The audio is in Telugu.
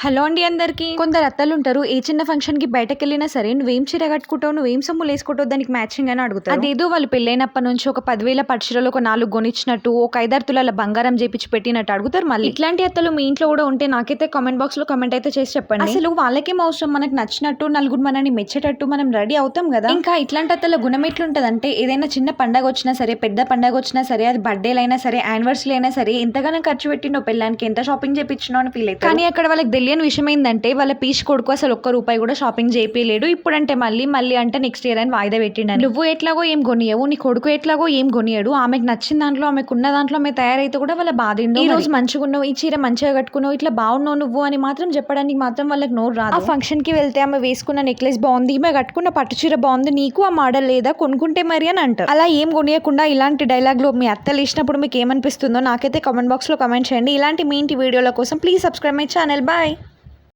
హలో అండి అందరికి. కొందరు అత్తలు ఉంటారు ఏ చిన్న ఫంక్షన్కి బయటకు వెళ్ళినా సరే నువ్వేం చీర కట్టుకుంటావు నువ్వేం సొమ్ములు వేసుకుంటావు దానికి మ్యాచింగ్ అని అడుగుతారు. అదేదో వాళ్ళు పెళ్ళైనప్పటి నుంచి ఒక పదివేల పట్టుచీరలు ఒక నాలుగు కొనిచ్చినట్టు ఒక ఐదారు తులాల బంగారం చేపించి పెట్టినట్టు అడుగుతారు మళ్ళీ. ఇట్లాంటి అత్తలు మీ ఇంట్లో కూడా ఉంటే నాకైతే కామెంట్ బాక్స్లో కామెంట్ అయితే చేసి చెప్పండి. అసలు వాళ్ళకేం అవసరం? మనకు నచ్చినట్టు నలుగురు మనని మెచ్చేటట్టు మనం రెడీ అవుతాం కదా. ఇంకా ఇట్లాంటి అత్తల గుణం ఎట్లుంటదంటే ఏదైనా చిన్న పండగ వచ్చినా సరే పెద్ద పండగ వచ్చినా సరే అది బర్త్డేలు అయినా సరే యానివర్సరీ అయినా సరే ఎంతగానో ఖర్చు పెట్టినో పెళ్ళానికి ఎంత షాపింగ్ చేయించినో అని ఫీల్ అవుతారు. కానీ అక్కడ వాళ్ళకి తెలియని విషయం ఏంటంటే వాళ్ళ పీచ్ కొడుకు అసలు ఒక్క రూపాయి కూడా షాపింగ్ చేయలేడు ఇప్పుడంటే మళ్ళీ మళ్ళీ అంటే నెక్స్ట్ ఇయర్ అని వాయిదా పెట్టిండు నువ్వు ఎట్లాగో ఏం కొనియవు నీ కొడుకు ఎట్లాగో ఏం కొనియడు. ఆమెకు నచ్చిన దాంట్లో ఆమెకు ఉన్న దాంట్లో ఆమె తయారైతే కూడా వాళ్ళ బాధ ఈ రోజు మంచిగా ఉన్నావు ఈ చీర మంచిగా కట్టుకున్నావు ఇట్లా బాగున్నావు నువ్వు అని మాత్రం చెప్పడానికి మాత్రం వాళ్ళకి నోరు రాదు. ఆ ఫంక్షన్కి వెళ్తే ఆమె వేసుకున్న నెక్లెస్ బాగుంది ఈమె కట్టుకున్న పట్టు చీర బాగుంది నీకు ఆ మోడల్ లేదా? కొనుక్కుంటే మరి అని అంటారు. అలా ఏం కొనియకుండా ఇలాంటి డైలాగ్లు మీ అత్తలు ఇచ్చినప్పుడు మీకు ఏమనిపిస్తుందో నాకైతే కామెంట్ బాక్స్లో కామెంట్ చేయండి. ఇలాంటి మీ ఇంటి వీడియోల కోసం please subscribe my channel bye